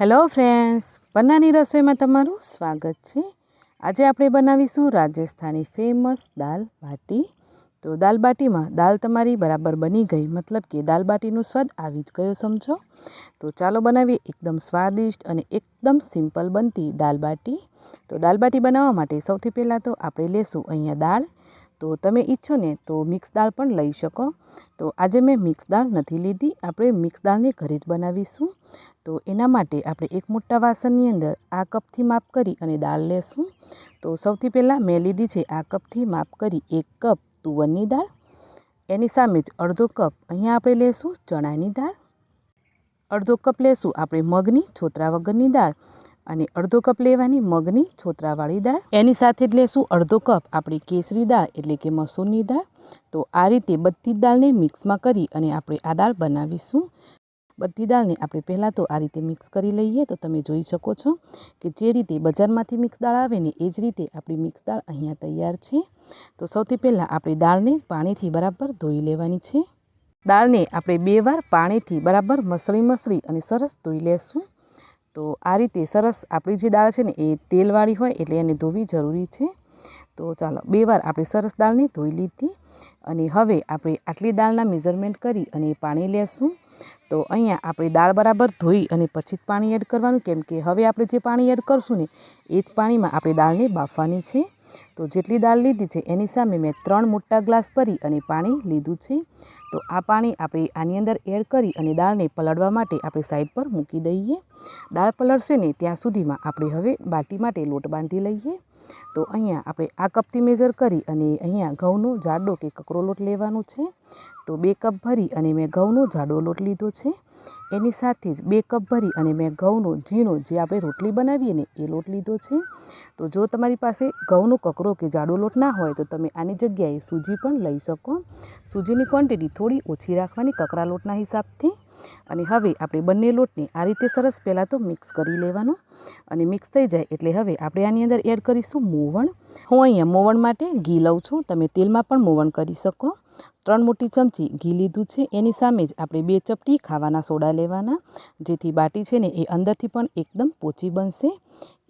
Hello friends પન્નાની રસોઈમાં તમારું સ્વાગત છે. આજે આપણે બનાવીશું રાજસ્થાની ફેમસ દાલ બાટી. તો દાલ બાટીમાં દાલ તમારી બરાબર બની ગઈ. મતલબ કે દાલ બાટીનો સ્વાદ આવી જ ગયો, સમજો? તો ચાલો બનાવીએ એકદમ સ્વાદિષ્ટ અને એકદમ સિમ્પલ બનતી દાલ બાટી. તો દાલ બાટી બનાવવા માટે સૌથી પહેલાં તો આપણે લેશું અહીંયા દાળ. તો તમે ઈચ્છો ને તો મિક્સ દાળ પણ લઈ શકો. તો આજે મેં મિક્સ દાળ નથી લીધી. આપણે મિક્સ દાળને ઘરે જ બનાવીશું. તો એના માટે આપણે એક મોટા વાસણની અંદર આ કપથી માપ કરી અને દાળ લેશું. તો સૌથી પહેલાં મેં લીધી છે આ કપથી માપ કરી એક કપ તુવરની દાળ. એની સામે જ અડધો કપ અહીંયા આપણે લેશું ચણાની દાળ. અડધો કપ લેશું આપણે મગની, છોતરા વગરની દાળ. અને અડધો કપ લેવાની મગની છોતરાવાળી દાળ. એની સાથે જ લેશું અડધો કપ આપણી કેસરી દાળ, એટલે કે મસૂરની દાળ. તો આ રીતે બધી દાળને મિક્સમાં કરી અને આપણે આ દાળ બનાવીશું. બધી દાળને આપણે પહેલાં તો આ રીતે મિક્સ કરી લઈએ. તો તમે જોઈ શકો છો કે જે રીતે બજારમાંથી મિક્સ દાળ આવે ને એ જ રીતે આપણી મિક્સ દાળ અહીંયા તૈયાર છે. તો સૌથી પહેલાં આપણે દાળને પાણીથી બરાબર ધોઈ લેવાની છે. દાળને આપણે બે વાર પાણીથી બરાબર મસળી મસળી અને સરસ ધોઈ લેશું. તો આ રીતે સરસ આપણી જે દાળ છે ને, એ તેલવાળી હોય એટલે એને ધોવી જરૂરી છે. તો ચાલો, બે વાર આપણે સરસ દાળને ધોઈ લીધી અને હવે આપણે આટલી દાળના મેઝરમેન્ટ કરી અને પાણી લેશું. તો અહીંયા આપણે દાળ બરાબર ધોઈ અને પછી જ પાણી એડ કરવાનું, કેમ કે હવે આપણે જે પાણી એડ કરશું ને, એ જ પાણીમાં આપણે દાળને બાફવાની છે. તો જેટલી દાળ લીધી છે, એની સામે મેં ત્રણ મોટા ગ્લાસ ભરી અને પાણી લીધું છે. તો આ પાણી આપણે આની અંદર એડ કરી અને દાળને પલાળવા માટે આપણે સાઈડ પર મૂકી દઈએ. દાળ પલળશે ને ત્યાં સુધીમાં આપણે હવે બાટી માટે લોટ બાંધી લઈએ. તો અહીંયા આપણે આ કપથી મેજર કરી અને અહીંયા ઘઉંનો જાડો કે કકરો લોટ લેવાનો છે. તો બે કપ ભરી અને મેં ઘઉંનો જાડો લોટ લીધો છે. એની સાથે જ બે કપ ભરી અને મેં ઘઉંનો ઝીણો જે આપણે રોટલી બનાવીએ ને એ લોટ લીધો છે. તો જો તમારી પાસે ઘઉંનો કકરો કે જાડો લોટ ના હોય તો તમે આની જગ્યાએ સૂજી પણ લઈ શકો. સૂજીની ક્વોન્ટિટી થોડી ઓછી રાખવાની કકરા લોટના હિસાબથી. અને હવે આપણે બંને લોટને આ રીતે સરસ પહેલાં તો મિક્સ કરી લેવાનો. અને મિક્સ થઈ જાય એટલે હવે આપણે આની અંદર એડ કરીશું મોવણ. હું અહીંયા મોવણ માટે ઘી લઉં છું. તમે તેલમાં પણ મોવણ કરી શકો. ત્રણ મોટી ચમચી ઘી લીધું છે. એની સામે જ આપણે બે ચપટી ખાવાના સોડા લેવાના, જેથી બાટી છે ને એ અંદરથી પણ એકદમ પોચી બનશે.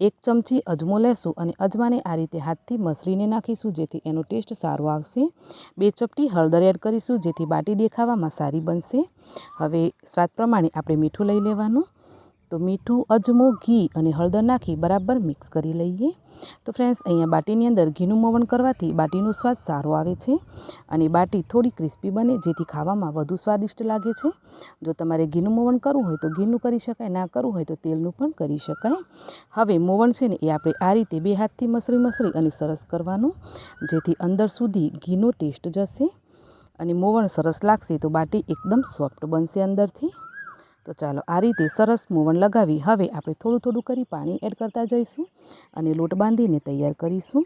એક ચમચી અજમો લેશું અને અજમાને આ રીતે હાથથી મસરીને નાખીશું, જેથી એનો ટેસ્ટ સારો આવશે. બે ચપટી હળદર એડ કરીશું, જેથી બાટી દેખાવામાં સારી બનશે. હવે સ્વાદ પ્રમાણે આપણે મીઠું લઈ લેવાનું. તો મીઠું, અજમો, ઘી અને હળદર નાખી બરાબર મિક્સ કરી લઈએ. તો ફ્રેન્ડ્સ અહીંયા બાટીની અંદર ઘીનું મોવણ કરવાથી બાટીનો સ્વાદ સારો આવે છે અને બાટી થોડી ક્રિસ્પી બને, જેથી ખાવામાં વધુ સ્વાદિષ્ટ લાગે છે. જો તમારે ઘીનું મોવણ કરવું હોય તો ઘીનું કરી શકાય, ના કરવું હોય તો તેલનું પણ કરી શકાય. હવે મોવણ છે ને, એ આપણે આ રીતે બે હાથથી મસળી મસળી અને સરસ કરવાનું, જેથી અંદર સુધી ઘીનો ટેસ્ટ જશે. અને મોવણ સરસ લાગશે તો બાટી એકદમ સોફ્ટ બનશે અંદરથી. તો ચાલો આ રીતે સરસ મોવણ લગાવી હવે આપણે થોડું થોડું કરી પાણી એડ કરતા જઈશું અને લોટ બાંધીને તૈયાર કરીશું.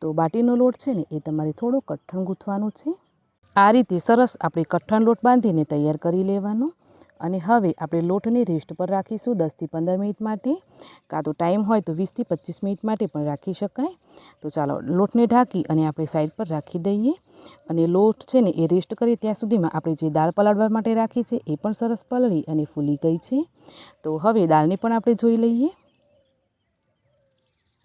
તો બાટીનો લોટ છે ને, એ તમારે થોડો કઠણ ગૂંથવાનો છે. આ રીતે સરસ આપણે કઠણ લોટ બાંધીને તૈયાર કરી લેવાનો. અને હવે આપણે લોટને રેસ્ટ પર રાખીશું દસથી પંદર મિનિટ માટે. કાં તો ટાઈમ હોય તો વીસથી પચીસ મિનિટ માટે પણ રાખી શકાય. તો ચાલો, લોટને ઢાંકી અને આપણે સાઈડ પર રાખી દઈએ. અને લોટ છે ને એ રેસ્ટ કરીએ ત્યાં સુધીમાં આપણે જે દાળ પલાળવા માટે રાખી છે એ પણ સરસ પલળી અને ફૂલી ગઈ છે. તો હવે દાળને પણ આપણે જોઈ લઈએ.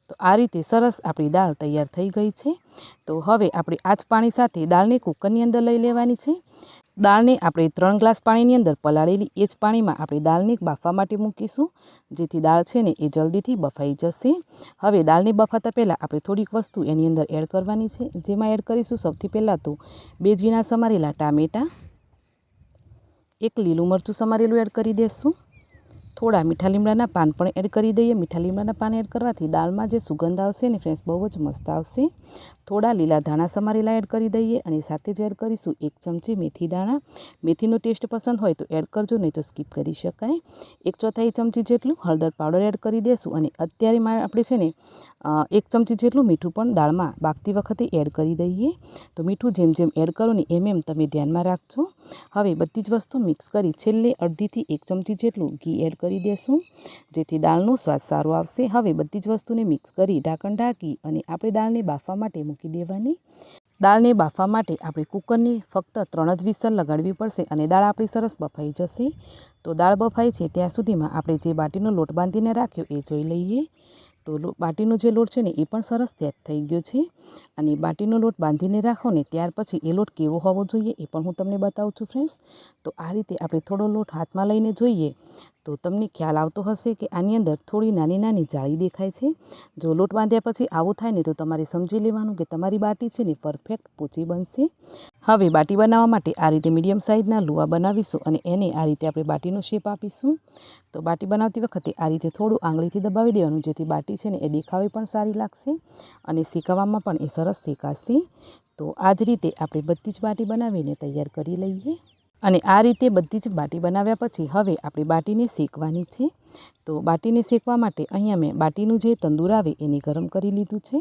તો આ રીતે સરસ આપણી દાળ તૈયાર થઈ ગઈ છે. તો હવે આપણે આ જ પાણી સાથે દાળને કુકરની અંદર લઈ લેવાની છે. દાળને આપણે ત્રણ ગ્લાસ પાણીની અંદર પલાળેલી એ જ પાણીમાં આપણે દાળને બાફવા માટે મૂકીશું. જેથી દાળ છે ને એ જલ્દીથી બફાઈ જશે. હવે દાળને બફાતા પહેલાં આપણે થોડીક વસ્તુ એની અંદર એડ કરવાની છે. જેમાં એડ કરીશું સૌથી પહેલાં તો બે જીના સમારેલા ટામેટાં. એક લીલું મરચું સમારેલું એડ કરી દઈશું થોડા મીઠા લીમડાના પાન પણ એડ કરી દઈએ. મીઠા લીમડાના પાન એડ કરવાથી દાળમાં જે સુગંધ આવશે ને ફ્રેન્ડ્સ બહુ જ મસ્ત આવશે. થોડા લીલા ધાણા સમારેલા એડ કરી દઈએ અને સાથે જ એડ કરીશું એક ચમચી મેથી દાણા. મેથીનો ટેસ્ટ પસંદ હોય તો એડ કરજો, નહીં તો સ્કીપ કરી શકાય. એક ચોથાઈ ચમચી જેટલું હળદર પાવડર એડ કરી દઈશું અને અત્યારે આપણે છે ને એક ચમચી જેટલું મીઠું પણ દાળમાં બાફતી વખતે એડ કરી દઈએ. તો મીઠું જેમ જેમ એડ કરો ને એમ એમ તમે ધ્યાનમાં રાખજો. હવે બધી જ વસ્તુ મિક્સ કરી છેલ્લે અડધીથી એક ચમચી જેટલું ઘી એડ કરી દેશું. જેથી દાળનો સ્વાદ સારો આવશે. હવે બધી જ વસ્તુને મિક્સ કરી ઢાંકણ ઢાંકી અને આપણે દાળને બાફવા માટે મૂકી દેવાની. દાળને બાફવા માટે આપણે કુકરની ફક્ત ત્રણ જ વિસલ લગાડવી પડશે અને દાળ આપણી સરસ બફાઈ જશે. તો દાળ બફાઈ છે ત્યાં સુધીમાં આપણે જે બાટીનો લોટ બાંધીને રાખ્યો એ જોઈ લઈએ. તો બાટીનો જે લોટ છે ને, એ પણ સરસ સેટ થઈ ગયો છે. અને બાટીનો લોટ બાંધીને રાખો ને, ત્યાર પછી એ લોટ કેવો હોવો જોઈએ એ પણ હું તમને બતાવું છું ફ્રેન્ડ્સ તો આ રીતે આપણે થોડો લોટ હાથમાં લઈને જોઈએ. તો તમને ખ્યાલ આવતો હશે કે આની અંદર થોડી નાની નાની જાળી દેખાય છે. જો લોટ બાંધ્યા પછી આવું થાય ને, તો તમારે સમજી લેવાનું કે તમારી બાટી છે ને પરફેક્ટ પોચી બનશે. હવે બાટી બનાવવા માટે આ રીતે મીડિયમ સાઇઝના લુવા બનાવીશું અને એને આ રીતે આપણે બાટીનો શેપ આપીશું. તો બાટી બનાવતી વખતે આ રીતે થોડું આંગળીથી દબાવી દેવાનું, જેથી બાટી છે ને એ દેખાવે પણ સારી લાગશે અને શેકાવામાં પણ એ સરસ શેકાશે. તો આ જ રીતે આપણે બધી જ બાટી બનાવીને તૈયાર કરી લઈએ. અને આ રીતે બધી જ બાટી બનાવ્યા પછી હવે આપણે બાટીને શેકવાની છે. તો બાટીને શેકવા માટે અહીંયા મેં બાટીનું જે તંદૂર આવે એને ગરમ કરી લીધું છે.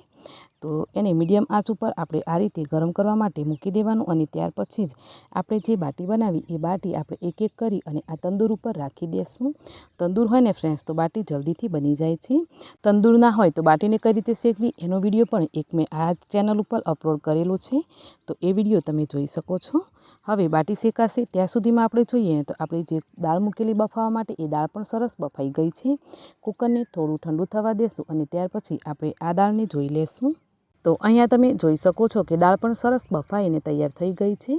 તો એને મીડિયમ આંચ ઉપર આપણે આ રીતે ગરમ કરવા માટે મૂકી દેવાનું અને ત્યાર પછી જ આપણે જે બાટી બનાવી એ બાટી આપણે એક એક કરી અને આ તંદૂર ઉપર રાખી દેશું. તંદૂર હોય ને ફ્રેન્ડ્સ, તો બાટી જલ્દીથી બની જાય છે. તંદૂર ના હોય તો બાટીને કઈ રીતે શેકવી એનો વીડિયો પણ એક મેં આ ચેનલ ઉપર અપલોડ કરેલો છે. તો એ વીડિયો તમે જોઈ શકો છો. હવે બાટી શેકાશે ત્યાં સુધીમાં આપણે જોઈએ ને તો આપણે જે દાળ મૂકેલી બફાવા માટે એ દાળ પણ સરસ બફાઈ ગઈ છે. કુકરને થોડું ઠંડુ થવા દેશું અને ત્યાર પછી આપણે આ દાળને જોઈ લેશું. તો અહીંયા તમે જોઈ શકો છો કે દાળ પણ સરસ બફાઈને તૈયાર થઈ ગઈ છે.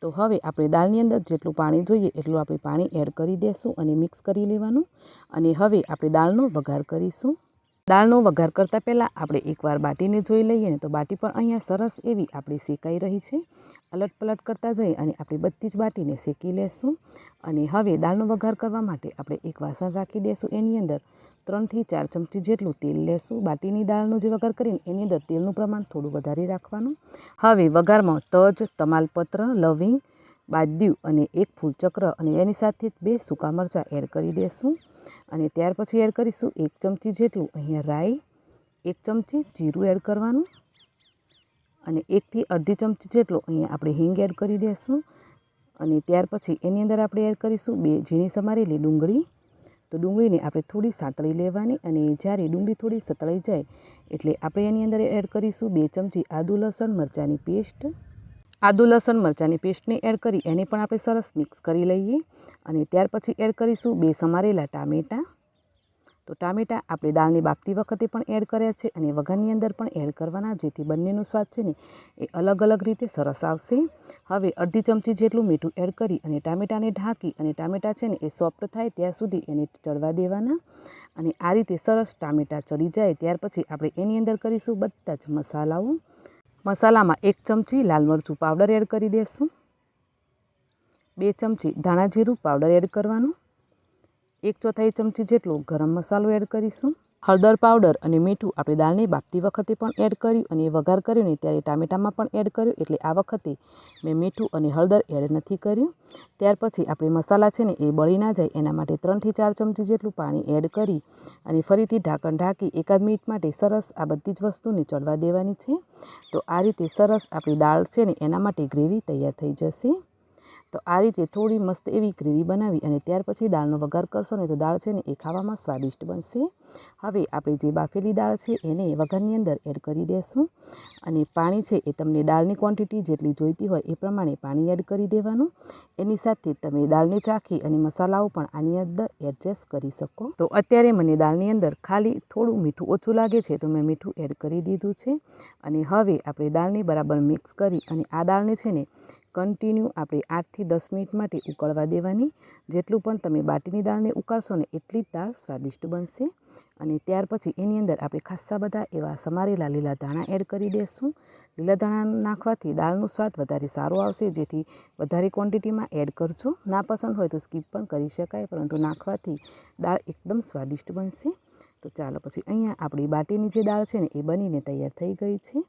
તો હવે આપણે દાળની અંદર જેટલું પાણી જોઈએ એટલું આપણે પાણી એડ કરી દેશું અને મિક્સ કરી લેવાનું. અને હવે આપણે દાળનો વઘાર કરીશું. દાળનો વઘાર કરતાં પહેલાં આપણે એકવાર બાટીને જોઈ લઈએ ને તો બાટી પણ અહીંયા સરસ એવી આપણી શેકાઈ રહી છે. અલટ પલટ કરતાં જઈ અને આપણે બધી જ બાટીને શેકી લેશું. અને હવે દાળનો વઘાર કરવા માટે આપણે એક વાસણ રાખી દેશું એની અંદર. ત્રણથી ચાર ચમચી જેટલું તેલ લેશું. બાટીની દાળનો જે વઘાર કરીને એની અંદર તેલનું પ્રમાણ થોડું વધારે રાખવાનું. હવે વઘારમાં તજ, તમાલપત્ર, લવિંગ બાદ્યુ અને એક ફૂલચક્ર અને એની સાથે બે સૂકા મરચાં એડ કરી દેશું. અને ત્યાર પછી એડ કરીશું એક ચમચી જેટલું અહીંયા રાઈ, એક ચમચી જીરું એડ કરવાનું અને એકથી અડધી ચમચી જેટલો અહીંયા આપણે હિંગ એડ કરી દઈશું અને ત્યાર પછી એની અંદર આપણે એડ કરીશું બે ઝીણી સમારેલી ડુંગળી. તો ડુંગળીને આપણે થોડી સાંતળી લેવાની અને જ્યારે ડુંગળી થોડી સતળાઈ જાય એટલે આપણે એની અંદર એડ કરીશું બે ચમચી આદુ લસણ મરચાંની પેસ્ટ. આદુ, લસણ, મરચાંની પેસ્ટને એડ કરી એને પણ આપણે સરસ મિક્સ કરી લઈએ અને ત્યાર પછી એડ કરીશું બે સમારેલા ટામેટાં. તો ટામેટાં આપણે દાળની બાફતી વખતે પણ એડ કર્યા છે અને વઘારની અંદર પણ એડ કરવાના, જેથી બંનેનો સ્વાદ છે ને એ અલગ અલગ રીતે સરસ આવશે. હવે અડધી ચમચી જેટલું મીઠું એડ કરી અને ટામેટાને ઢાંકી અને ટામેટાં છે ને એ સોફ્ટ થાય ત્યાં સુધી એને ચડવા દેવાના. અને આ રીતે સરસ ટામેટાં ચડી જાય ત્યાર પછી આપણે એની અંદર કરીશું બધા જ મસાલાઓ. મસાલામાં એક ચમચી લાલ મરચું પાવડર એડ કરી દઈશું બે ચમચી ધાણા જીરું પાવડર એડ કરવાનું. એક ચોથાઈ ચમચી જેટલો ગરમ મસાલો એડ કરીશું. હળદર પાવડર અને મીઠું આપણે દાળને બાફતી વખતે પણ એડ કર્યું અને વઘાર કર્યો ને ત્યારે ટામેટામાં પણ એડ કર્યું એટલે આ વખતે મેં મીઠું અને હળદર એડ નથી કર્યું. ત્યાર પછી આપણે મસાલા છે ને એ બળી ના જાય એના માટે ત્રણથી ચાર ચમચી જેટલું પાણી એડ કરી અને ફરીથી ઢાંકણ ઢાંકી એકાદ મિનિટ માટે સરસ આ બધી જ વસ્તુને ચડવા દેવાની છે. તો આ રીતે સરસ આપણી દાળ છે ને એના માટે ગ્રેવી તૈયાર થઈ જશે. તો આ રીતે થોડી મસ્ત એવી ગ્રેવી બનાવી અને ત્યાર પછી દાળનો વઘાર કરશો ને તો દાળ છે ને એ ખાવામાં સ્વાદિષ્ટ બનશે. હવે આપણે જે બાફેલી દાળ છે એને વઘારની અંદર એડ કરી દેશું અને પાણી છે એ તમને દાળની ક્વોન્ટિટી જેટલી જોઈતી હોય એ પ્રમાણે પાણી એડ કરી દેવાનું. એની સાથે તમે દાળને ચાખી અને મસાલાઓ પણ આની અંદર એડજસ્ટ કરી શકો. તો અત્યારે મને દાળની અંદર ખાલી થોડું મીઠું ઓછું લાગે છે તો મેં મીઠું એડ કરી દીધું છે અને હવે આપણે દાળને બરાબર મિક્સ કરી અને આ દાળને છે ને કન્ટિન્યુ આપણે આઠથી દસ મિનિટ માટે ઉકળવા દેવાની. જેટલું પણ તમે બાટીની દાળને ઉકાળશો ને એટલી જ દાળ સ્વાદિષ્ટ બનશે. અને ત્યાર પછી એની અંદર આપણે ખાસ્સા બધા એવા સમારેલા લીલા ધાણા એડ કરી દઈશું લીલા ધાણા નાખવાથી દાળનો સ્વાદ વધારે સારો આવશે, જેથી વધારે ક્વોન્ટિટીમાં એડ કરજો. ના પસંદ હોય તો સ્કીપ પણ કરી શકાય, પરંતુ નાખવાથી દાળ એકદમ સ્વાદિષ્ટ બનશે. તો ચાલો પછી અહીંયા આપણી બાટીની જે દાળ છે ને એ બનીને તૈયાર થઈ ગઈ છે.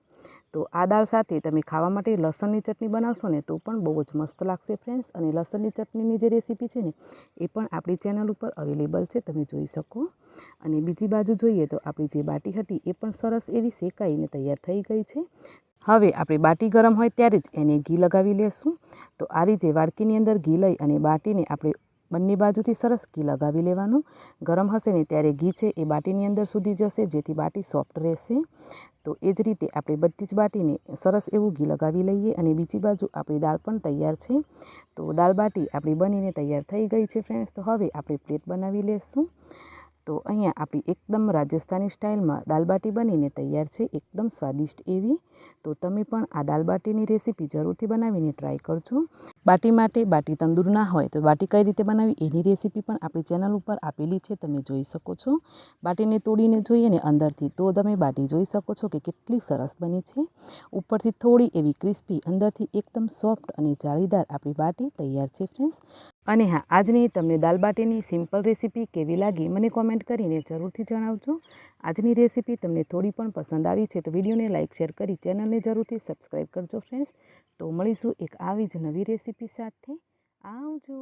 તો આ દાળ સાથે તમે ખાવા માટે લસણની ચટણી બનાવશો ને તો પણ બહુ જ મસ્ત લાગશે ફ્રેન્ડ્સ અને લસણની ચટણીની જે રેસીપી છે ને, એ પણ આપણી ચેનલ ઉપર અવેલેબલ છે, તમે જોઈ શકો. અને બીજી બાજુ જોઈએ તો આપણી જે બાટી હતી એ પણ સરસ એવી શેકાઈને તૈયાર થઈ ગઈ છે. હવે આપણે બાટી ગરમ હોય ત્યારે જ એને ઘી લગાવી લેશું. તો આ રીતે વાડકીની અંદર ઘી લઈ અને બાટીને આપણે બંને બાજુથી સરસ ઘી લગાવી લેવાનું. ગરમ હશે ને ત્યારે ઘી છે એ બાટીની અંદર સુધી જશે, જેથી બાટી સોફ્ટ રહેશે. તો એ જ રીતે આપણે બધી જ બાટીને સરસ એવું ઘી લગાવી લઈએ અને બીજી બાજુ આપણી દાળ પણ તૈયાર છે. તો દાળ બાટી આપણી બનીને તૈયાર થઈ ગઈ છે ફ્રેન્ડ્સ તો હવે આપણે પ્લેટ બનાવી લેશું. તો અહીંયા આપણી એકદમ રાજસ્થાની સ્ટાઇલમાં દાલબાટી બનીને તૈયાર છે, એકદમ સ્વાદિષ્ટ એવી. તો તમે પણ આ દાલબાટીની રેસીપી જરૂરથી બનાવીને ટ્રાય કરજો. બાટી માટે બાટી તંદૂર ના હોય તો બાટી કઈ રીતે બનાવી એની રેસીપી પણ આપણી ચેનલ ઉપર આપેલી છે, તમે જોઈ શકો છો. બાટીને તોડીને જોઈએ ને અંદરથી તો તમે બાટી જોઈ શકો છો કે કેટલી સરસ બની છે. ઉપરથી થોડી એવી ક્રિસ્પી અંદરથી એકદમ સોફ્ટ અને જાળીદાર આપણી બાટી તૈયાર છે ફ્રેન્ડ્સ અને હા, આજની તમને દાલબાટીની સિમ્પલ રેસીપી કેવી લાગી મને કોમેન્ટ કરીને જરૂરથી જણાવજો. આજની રેસીપી તમને થોડી પણ પસંદ આવી છે તો વિડીયોને લાઇક, શેર કરી ચેનલને જરૂરથી સબસ્ક્રાઈબ કરજો ફ્રેન્ડ્સ. તો મળીશું એક આવી જ નવી રેસીપી સાથે. આવજો.